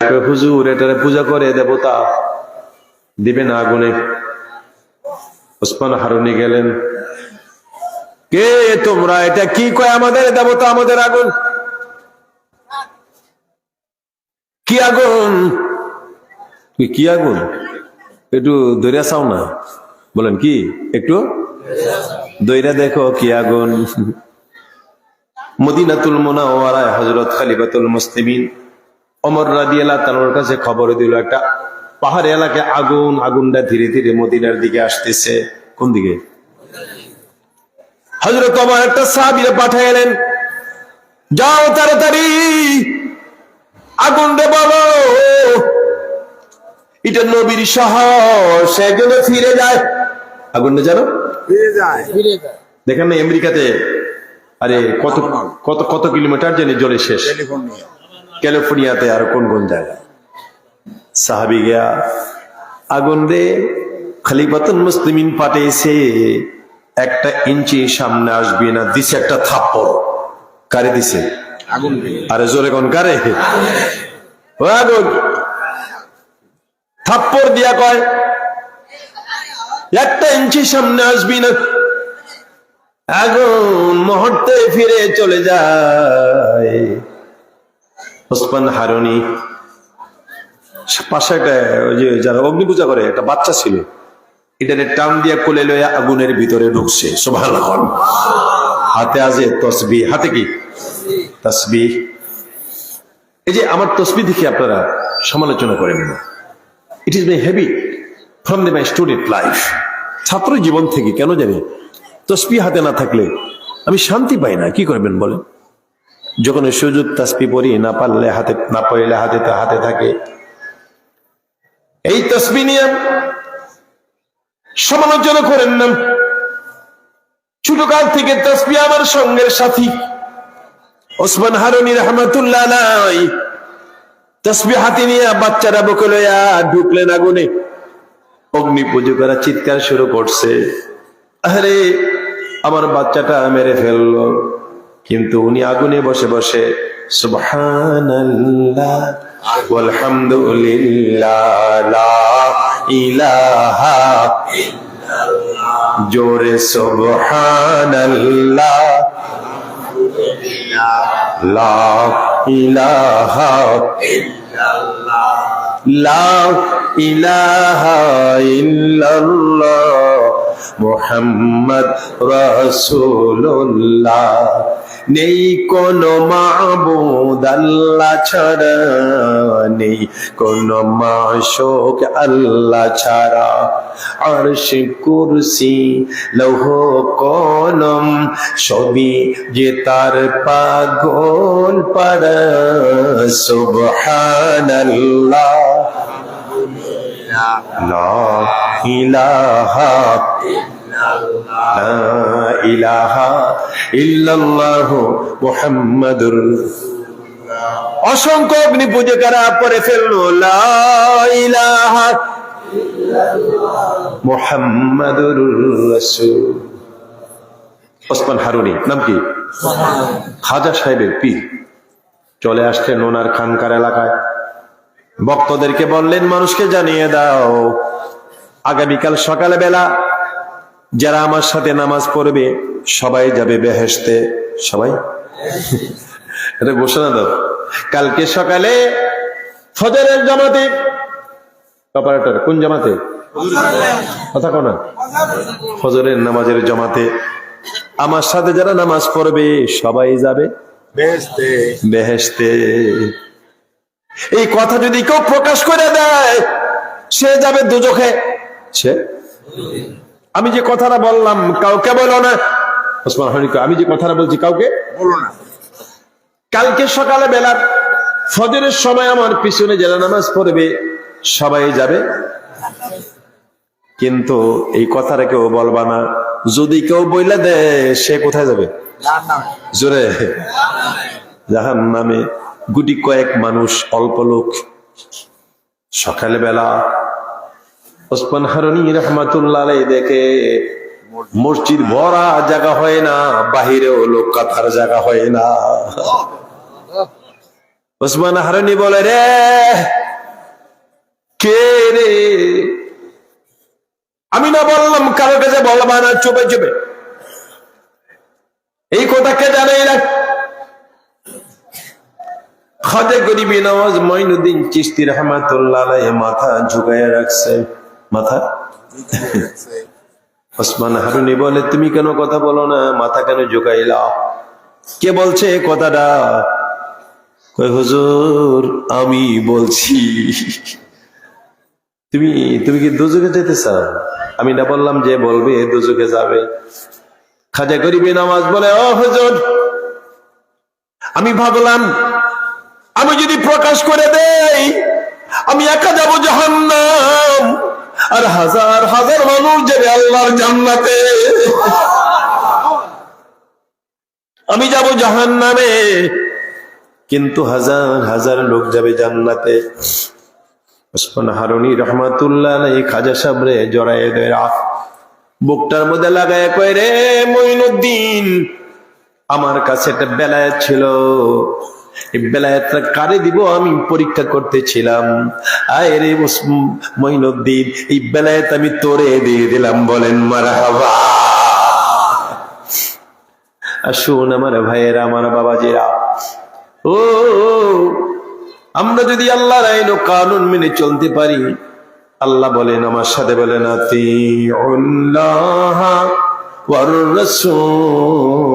হুজুর, এটারে পূজা করে দেবতা। দিবে না আগুনে। ওসমান হারুনি গেলেন। কে তোমরা? এটা কি কয় আমাদের দেবতা, আমাদের আগুন? কি আগুন? তুই কি আগুন? একটু দৈরা চাও না? বলেন, কি? একটু? দৈরা দেখো, কি আগুন? মদিনাতুল মোনাওয়ারায় হজরত খালিফাতুল মুসলিমিন। অমর রাদিয়াল্লাহ তানোর কাছে খবর দিল একটা পাহাড়ি এলাকায় আগুন আগুনটা ধীরে ধীরে মদিনার দিকে আসতেছে। কোন দিকে? হজরত অমর একটা সাহাবিরে পাঠাইলেন যাও তাড়াতাড়ি আগুন রে বলো এটা নবীর শহর সে যেন ফিরে যায়। আগুনটা জানো ফিরে যায়। দেখেন না আমেরিকাতে আরে কত কত কত কিলোমিটার জানি জলে শেষ। টেলিফোন নিয়ে। ক্যালিফোর্নিয়াতে আর কোন কোন জায়গায়? সাহাবি গিয়া আগুন রে খালিফাতুল মুসলিমিন পাঠিয়েছে একটা ইঞ্চি সামনে আসবে না দিছে একটা থাপ্পড়। কারে দিছে? আগুন আরে জোরে কোন কারে? ও আগুন। থাপ্পড় দিয়া কয় একটা ইঞ্চি সামনে আসবি না। আগুন মুহূর্তে ফিরে চলে যায়। ওসমান হারুনি পাশে একটা ওই যে যারা অগ্নি পূজা করে, একটা বাচ্চা ছিল এটারে টান দিয়া কোলে লইয়া আগুনের ভিতরে ঢুকছে। সোভান হাতে আছে তসবি হাতে কি? তসবি এই যে আমার তসবি দেখে আপনারা সমালোচনা করেন না। It is my habit from the my student life ছাত্র জীবন থেকে কেন জানি তসবি হাতে না থাকলে আমি শান্তি পাই না। কি করবেন বলেন? যখন সুযোগ তসবি পড়ি, না পারলে হাতে, না পড়লে হাতে হাতে থাকে। এই তসবি নিয়ে সমালোচনা করেন না। ছোটকাল থেকে তসবি আমার সঙ্গের সাথী। ওসমান হারুনি রহমতুল্লাহ তসবি হাতে নিয়ে বাচ্চারা বুকে লইয়া ঢুকলেন আগুনে। অগ্নি পুজো করা চিৎকার শুরু করছে। আরে আমার বাচ্চাটা মেরে ফেলল। কিন্তু উনি আগুনে বসে বসে সুবহানাল্লাহ ওয়ালহামদুলিল্লাহ ইলাহা জোরে সুবহানাল্লাহ লা ইলাহা ইল্লাল্লাহ নেই কোন মাবুদ আল্লাহ ছাড়া, নেই কোন মাশোক আল্লাহ ছাড়া। আরশ কুরসি, লৌহ কলম সবই যে তার পাগল পাড়া, সুবহানাল্লাহ। লা ইলাহা অসংখ্য অগ্নি পূজকেরা পরে ফেলল মুহাম্মাদুর ওসমান হারুনি, নাম কি? খাজা সাহেবের পীর। চলে আসছেন ওনার খানকার এলাকায়। ভক্তদেরকে বললেন, মানুষকে জানিয়ে দাও, আগামীকাল সকালে বেলা যারা আমার সাথে নামাজ পড়বে সবাই যাবে বেহেস্তে সবাই? এটা ঘোষণা দাও কালকে সকালে ফজরের জামাতে। অপারেটর কোন জামাতে? কথা কোনা ফজরের নামাজের জামাতে। আমার সাথে যারা নামাজ পড়বে সবাই যাবে বেহেশতে। বেহেস্তে এই কথা যদি কেউ প্রকাশ করে দেয় সে যাবে দুজখে। সে? আমি যে কথাটা বললাম, কাউকে বলো না। ওসমান হানি আমি যে কথাটা বলছি কাউকে বলো না। কালকে সকালে বেলা ফজরের সময় আমার পিছনে যারা নামাজ পড়বে, সবাই যাবে। কিন্তু এই কথাটা কেউ বলবা না। যদি কেউ বইলে দেয়, সে কোথায় যাবে? জোরে। জাহান নামে গুটি কয়েক মানুষ, অল্প লোক। সকালে বেলা ওসমান হারুনি রহমাতুল্লাহ দেখে, মসজিদ ভরা জায়গা হয় না, বাহিরেও লোক কাতার জায়গা হয় না। ওসমান হারানি বলে, রে, কে রে? আমি না বললাম, কারও কাছে বলবা না, চুপে চুপে। এই কথা কে জানে না খাদে গরিবী নওয়াজ মঈনুদ্দিন চিস্তি রহমাতুল্লাহ মাথা ঝুঁকাইয়া রাখছে। মাথা? ওসমান হারুনি বলে, তুমি কেন কথা বলো না? মাথা কেন ঝুঁকাইলা? কে বলছে কথাটা? হুজুর, আমি বলছি। তুমি তুমি কি দুজকে যেতে চাও আমি না বললাম যে বলবে দুজকে যাবে। খাজা গরিবী নামাজ বলে, ও হুজুর, আমি ভাবলাম, আমি যদি প্রকাশ করে দেই, আমি একা যাব জাহান্নাম। আর হাজার হাজার মানুষ যাবে আল্লাহর জান্নাতে। আমি যাব জাহান্নামে, কিন্তু হাজার হাজার লোক যাবে জান্নাতে। হারুনি রহমাতুল্লাহ এই খাজা সাবরে জড়ায় দেরা বুকটার মধ্যে লাগায় কয়, রে মঈনুদ্দিন, আমার কাছে একটা বেলায় ছিল। বেলায়েতটা কারে দিব? আমি পরীক্ষা করতেছিলাম। আয় রে মঈনুদ্দিন, এই বেলায়েত আমি তোরে দিয়ে দিলাম, বলেন, মারহাবা। আসুন আমার ভাইয়েরা, আমার বাবাজিরা। ও, আমরা যদি আল্লাহর আইন ও কানুন মেনে চলতে পারি, আল্লাহ বলেন, আমার সাথে বলেন ওয়ার রাসূল।